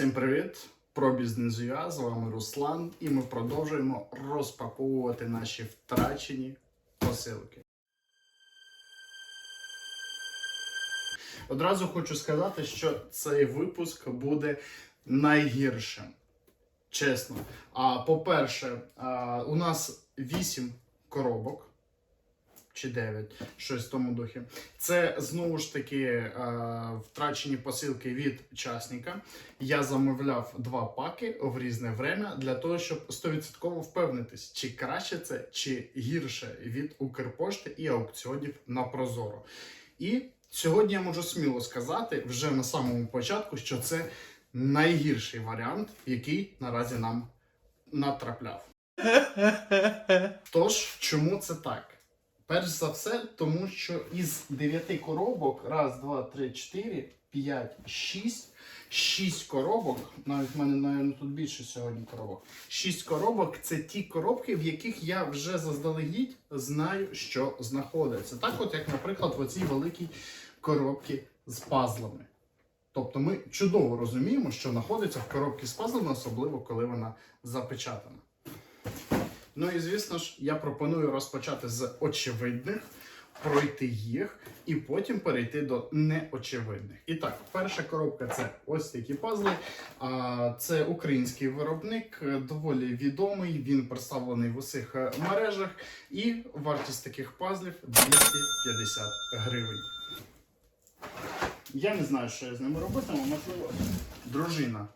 Всім привіт! Про бізнес з вами Руслан, і ми продовжуємо розпаковувати наші втрачені посилки. Одразу хочу сказати, що цей випуск буде найгіршим. Чесно. А по-перше, у нас 8 коробок. Чи 9, щось в тому духі. Це знову ж таки е, втрачені посилки від учасника. Я замовляв два паки в різне время для того, щоб 100% впевнитись, чи краще це, чи гірше від Укрпошти і аукціонів на Прозоро. І сьогодні я можу сміло сказати вже на самому початку, що це найгірший варіант, який наразі нам натрапляв. Тож, чому це так? Перш за все, тому що із 9 коробок, раз, два, три, чотири, п'ять, шість, шість коробок, навіть в мене, навіть, тут більше сьогодні коробок. Шість коробок це ті коробки, в яких я вже заздалегідь знаю, що знаходиться. Так, от, як, наприклад, в оцій великій коробці з пазлами. Тобто ми чудово розуміємо, що знаходиться в коробці з пазлами, особливо коли вона запечатана. Ну і звісно ж, я пропоную розпочати з очевидних, пройти їх і потім перейти до неочевидних. І так, перша коробка це ось такі пазли. Це український виробник, е, доволі відомий. Він представлений в усіх е, мережах. І вартість таких пазлів 250 гривень. Я не знаю, що я з ними робитиму, можливо, дружина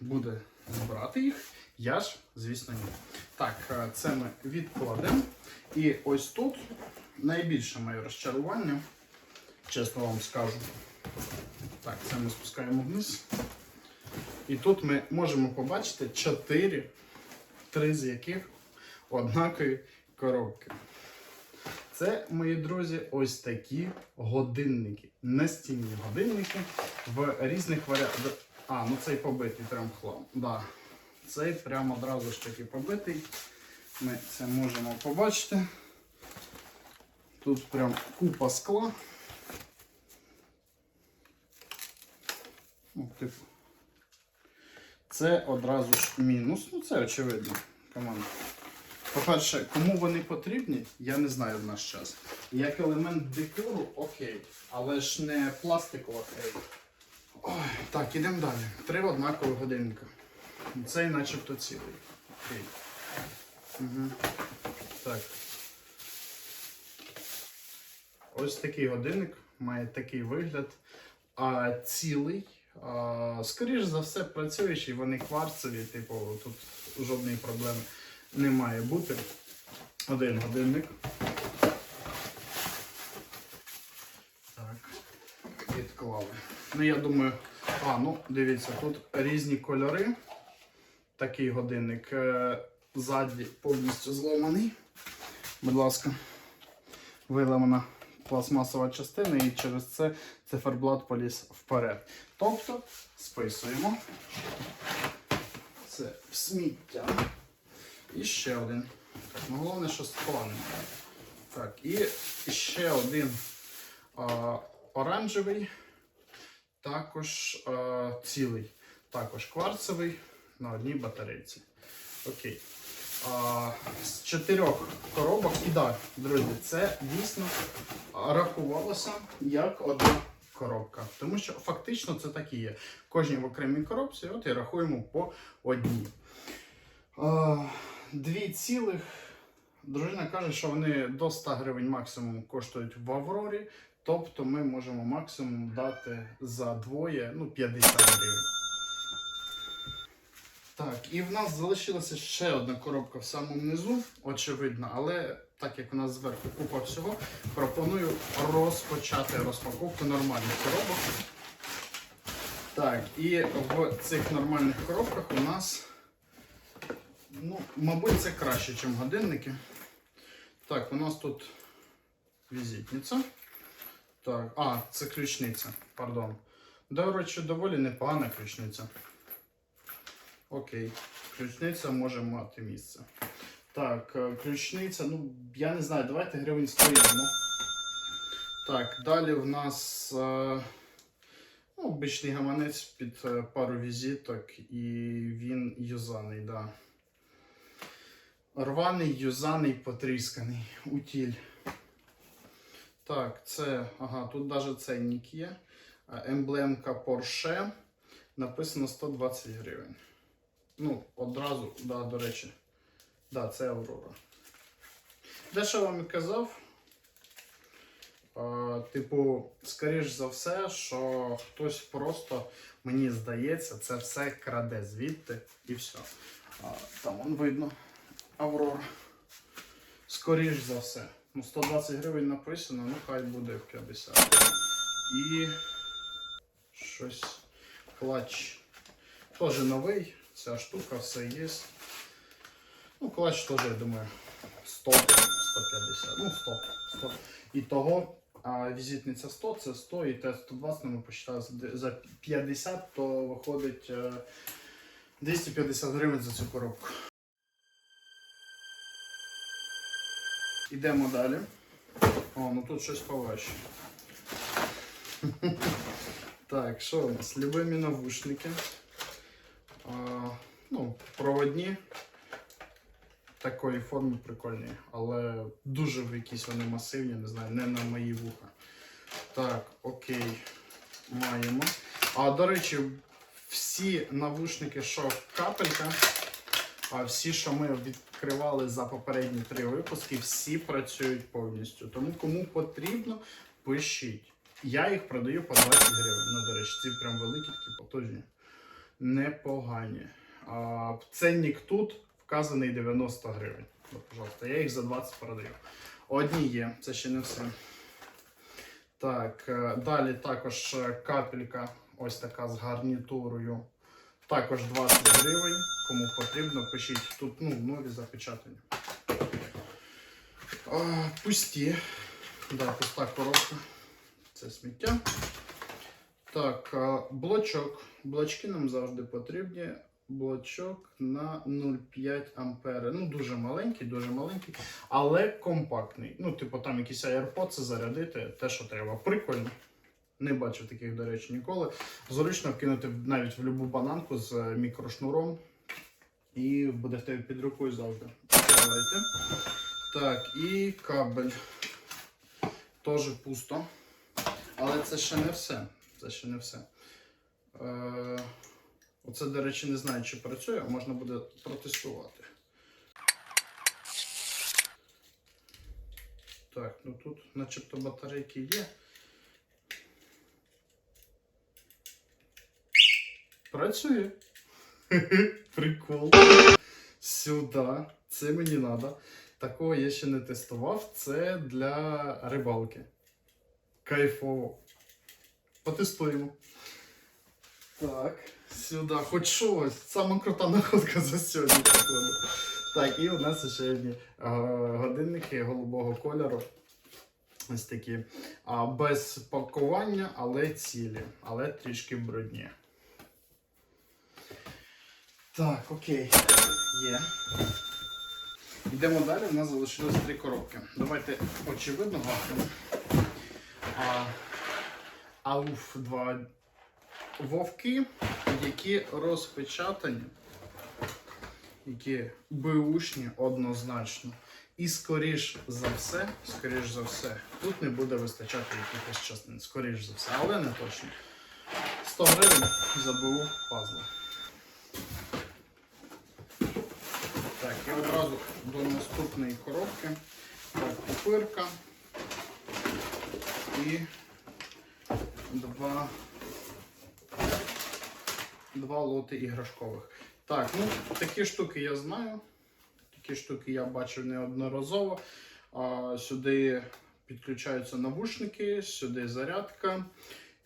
буде збирати їх. Я ж, звісно, ні. Так, е, це ми відкладемо. І ось тут найбільше моє розчарування, чесно вам скажу. Так, це ми спускаємо вниз. І тут ми можемо побачити 4, три з яких однакові коробки. Це, мої друзі, ось такі годинники. Настінні годинники в різних варіантах. А, ну цей побитий прям хлам. Да. Цей прямо одразу ж таки побитий. Ми це можемо побачити. Тут прям купа скла. Ну, типу. Це одразу ж мінус. Ну, це очевидно. Команда. По-перше, кому вони потрібні, я не знаю в наш час. Як елемент декору, окей, але ж не пластикова окей. Ой, так, ідемо далі. Три однакові годинника. Цей начебто цілий. Окей. Угу. Так. Ось такий годинник має такий вигляд. А цілий. А, скоріш за все, працюючий, вони кварцеві, типу, тут жодної проблеми не має бути. Один годинник. Так, відклали. Ну, я думаю, а, ну, дивіться, тут різні кольори. Такий годинник е, ззаді повністю зломаний. Будь ласка, виламана пластмасова частина і через це циферблат поліз вперед. Тобто списуємо. Це в сміття. І ще один. Так, ну головне, що складно. Так, і ще один а, оранжевий, також а, цілий, також кварцевий на одній батарейці. Окей. А, з чотирьох коробок, і так, друзі, це дійсно рахувалося як одна коробка. Тому що фактично це так і є. Кожній в окремій коробці, от і рахуємо по одній. А, Дві цілих. Дружина каже, що вони до 100 гривень максимум коштують в Аврорі. Тобто ми можемо максимум дати за двоє ну, 50 гривень. Так, і в нас залишилася ще одна коробка в самому низу, очевидно, але так як у нас зверху купа всього, пропоную розпочати розпаковку нормальних коробок. Так, і в цих нормальних коробках у нас, ну, мабуть, це краще, ніж годинники. Так, у нас тут візитниця. Так, а, це ключниця, пардон. До речі, доволі непогана ключниця. Окей, ключниця може мати місце. Так, е, ключниця, ну, я не знаю, давайте гривень 100 візьму. Так, далі в нас. е, Ну, обичний гаманець під е, пару візиток, і він юзаний, да. Рваний, юзаний, потрісканий. Утіль. Так, це. Ага, тут навіть ценник є. Емблемка Porsche. Написано 120 гривень. Ну, одразу, да, до речі. Да, це Аврора. Де що вам і казав? Е, типу, скоріш за все, що хтось просто, мені здається, це все краде звідти і все. А, там вон видно Аврора. Скоріш за все. Ну, 120 гривень написано, ну хай буде 50. І щось клач. Теж новий, ця штука, все є. Ну, клач теж, я думаю, 100, 150, ну 100, 100. І того а візитниця 100, це 100, і те 120 ми посчитали за- за 50, то виходить е, 250 гривень за цю коробку. Ідемо далі. О, ну тут щось поважче. Так, що у нас? Любимі навушники. А, ну, проводні. Такої форми прикольні, але дуже якісь вони масивні, не знаю, не на мої вуха. Так, окей, маємо. А до речі, всі навушники, що капелька, а всі, що ми відкривали за попередні три випуски, всі працюють повністю. Тому кому потрібно, пишіть. Я їх продаю по 20 гривень. Ну, до речі, ці прям великі, такі потужні. Непогані. А, ценник тут вказаний 90 гривень. Пожалуйста, я їх за 20 продаю. Одні є, це ще не все. Так, е, далі також е, капелька, ось така з гарнітурою. Також 20 гривень. Кому потрібно, пишіть. Тут ну, нові запечатані. А, пусті. Да, пуста коробка. Це сміття. Так, блочок. Блочки нам завжди потрібні. Блочок на 0,5 ампери. Ну, дуже маленький, дуже маленький, але компактний. Ну, типу, там якісь AirPods зарядити, те, що треба. Прикольно. Не бачив таких, до речі, ніколи. Зручно вкинути навіть в будь-яку бананку з е, мікрошнуром. І буде в тебе під рукою завжди. Давайте. Так, і кабель. Теж пусто. Але це ще не все. Це ще не все. Е, оце, до речі, не знаю, чи працює, а можна буде протестувати. Так, ну тут начебто батарейки є. Працює. Прикол. Сюди. Це мені треба. Такого я ще не тестував. Це для рибалки. Кайфово. Потестуємо. Так, сюди. Хоч щось. Сама крута находка за сьогодні. Так, і у нас ще одні е, годинники голубого кольору. Ось такі. А, без пакування, але цілі. Але трішки брудні. Так, окей. Є. Йдемо далі, у нас залишилось три коробки. Давайте очевидно гахнемо. Ауф, два вовки, які розпечатані, які беушні однозначно. І скоріш за все, скоріш за все, тут не буде вистачати якихось частин. Скоріш за все, але не точно. 100 гривень за БУ пазли. Так, і одразу до наступної коробки. Так, пупирка і два, два лоти іграшкових. Так, ну такі штуки я знаю. Такі штуки я бачив неодноразово. А, сюди підключаються навушники, сюди зарядка.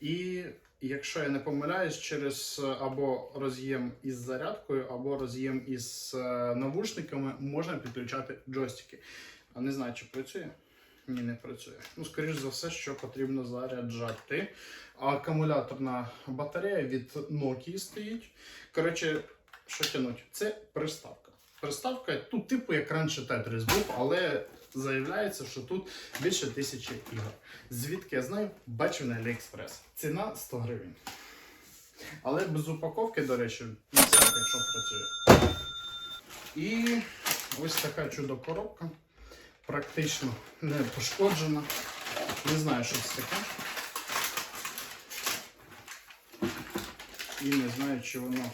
І якщо я не помиляюсь, через або роз'єм із зарядкою, або роз'єм із е, навушниками можна підключати джойстики. Не знаю, чи працює. Ні, не працює. Ну, скоріш за все, що потрібно заряджати. Акумуляторна батарея від Nokia стоїть. Коротше, що тянуть? Це приставка. Приставка тут, типу, як раніше Tetris був, але заявляється, що тут більше тисячі ігор. Звідки я знаю, бачив на AliExpress. Ціна 100 гривень. Але без упаковки, до речі, 50, якщо працює. І ось така чудо коробка. Практично не пошкоджена. Не знаю, що це таке. І не знаю, чи воно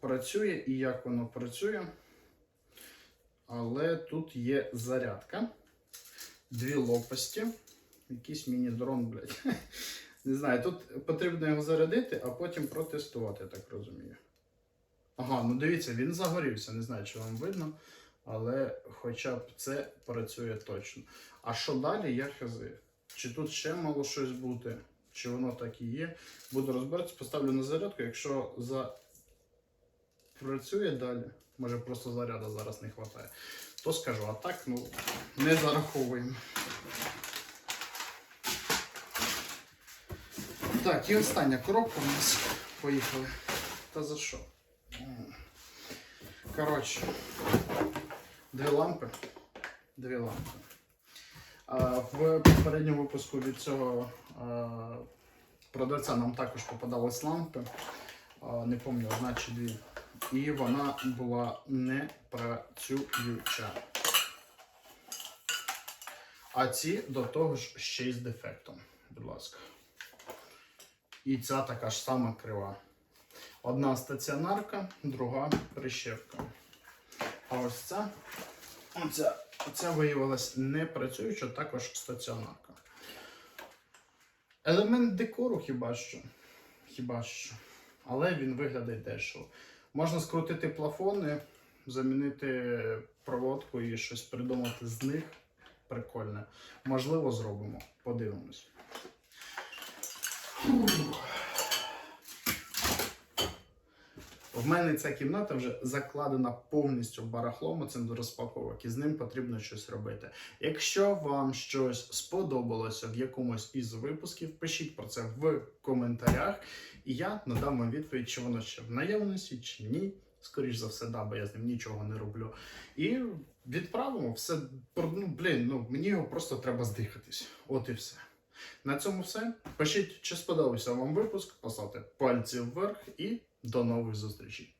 працює і як воно працює. Але тут є зарядка, дві лопасті, якийсь міні-дрон, блядь. Не знаю, тут потрібно його зарядити, а потім протестувати, я так розумію. Ага, ну дивіться, він загорівся, не знаю, чи вам видно, але хоча б це працює точно. А що далі, я хази. Чи тут ще мало щось бути, чи воно так і є. Буду розбиратися, поставлю на зарядку, якщо за... працює далі, може просто заряду зараз не вистачає, то скажу, а так, ну, не зараховуємо. Так, і остання коробка у нас. Поїхали. Та за що? Коротше, дві лампи. Дві лампи. В попередньому випуску від цього продавця нам також попадались лампи. Не пам'ятаю, одна чи дві. І вона була не працююча. А ці до того ж ще й з дефектом. Будь ласка. І ця така ж сама крива. Одна стаціонарка, друга прищепка. А ось ця, оця, оця виявилась не працююча, також стаціонарка. Елемент декору хіба що. Хіба що. Але він виглядає дешево. Можна скрутити плафони, замінити проводку і щось придумати з них. Прикольне. Можливо, зробимо. Подивимось. В мене ця кімната вже закладена повністю барахлом цим до розпаковок, і з ним потрібно щось робити. Якщо вам щось сподобалося в якомусь із випусків, пишіть про це в коментарях, і я надам вам відповідь, чи воно ще в наявності, чи ні. Скоріш за все, да, бо я з ним нічого не роблю. І відправимо все. Ну, блін, ну мені його просто треба здихатись. От і все. На цьому все. Пишіть, чи сподобався вам випуск, поставте пальці вверх і до нових зустрічей.